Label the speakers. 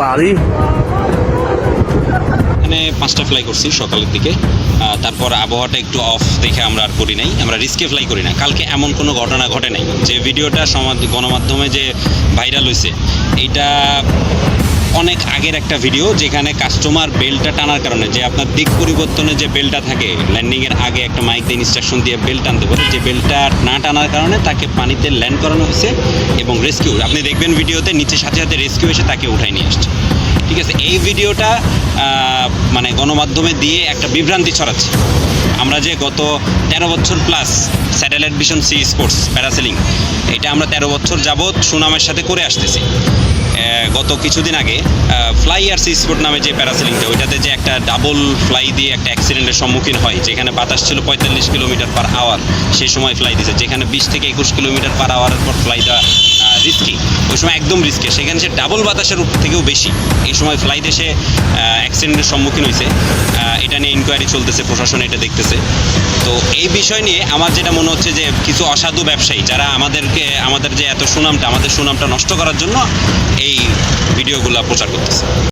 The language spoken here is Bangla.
Speaker 1: ভারী
Speaker 2: এখানে পাঁচটা ফ্লাই করছি সকালের দিকে। তারপর আবহাওয়াটা একটু অফ দেখে আমরা আর করি নাই। আমরা রিস্কে ফ্লাই করি না। কালকে এমন কোনো ঘটনা ঘটে নাই যে ভিডিওটা গণমাধ্যমে যে ভাইরাল হয়েছে এইটা অনেক আগের একটা ভিডিও যেখানে কাস্টমার বেলটা টানার কারণে, যে আপনার দিক পরিবর্তনে যে বেলটা থাকে ল্যান্ডিংয়ের আগে একটা মাইক দিয়ে ইনস্ট্রাকশন দিয়ে বেল টানতে পারে যে বেলটা না টানার কারণে তাকে পানিতে ল্যান্ড করানো হয়েছে এবং রেস্কিউ আপনি দেখবেন ভিডিওতে নিচে সাথে সাথে রেস্কিউ এসে তাকে উঠাই নিয়ে আসছে। ঠিক আছে, এই ভিডিওটা মানে গণমাধ্যমে দিয়ে একটা বিভ্রান্তি ছড়াচ্ছে। আমরা যে গত তেরো বছর plus satellite vision sea sports parasailing এটা আমরা তেরো বছর যাবৎ সুনামের সাথে করে আসতেছি। গত কিছুদিন আগে ফ্লাই আর সিসপোর্ট নামে যে প্যারাসেলিংটা ওইটাতে যে একটা ডাবল ফ্লাই দিয়ে একটা অ্যাক্সিডেন্টের সম্মুখীন হয়, যেখানে বাতাস ছিল পঁয়তাল্লিশ কিলোমিটার পার আওয়ার সেই সময় ফ্লাই দিছে, যেখানে বিশ থেকে একুশ কিলোমিটার পার আওয়ারের পর ফ্লাই দেওয়া রিস্কি ওই সময় একদম রিস্কে সেখানে সে ডাবল বাতাসের থেকেও বেশি। এই সময় ফ্লাইটে সে অ্যাক্সিডেন্টের সম্মুখীন হয়েছে। এটা নিয়ে ইনকোয়ারি চলতেছে, প্রশাসন এটা দেখতেছে। তো এই বিষয় নিয়ে আমার যেটা মনে হচ্ছে যে কিছু অসাধু ব্যবসায়ী যারা আমাদেরকে, আমাদের যে এত সুনামটা, আমাদের সুনামটা নষ্ট করার জন্য এই ভিডিওগুলো প্রচার করতেছে।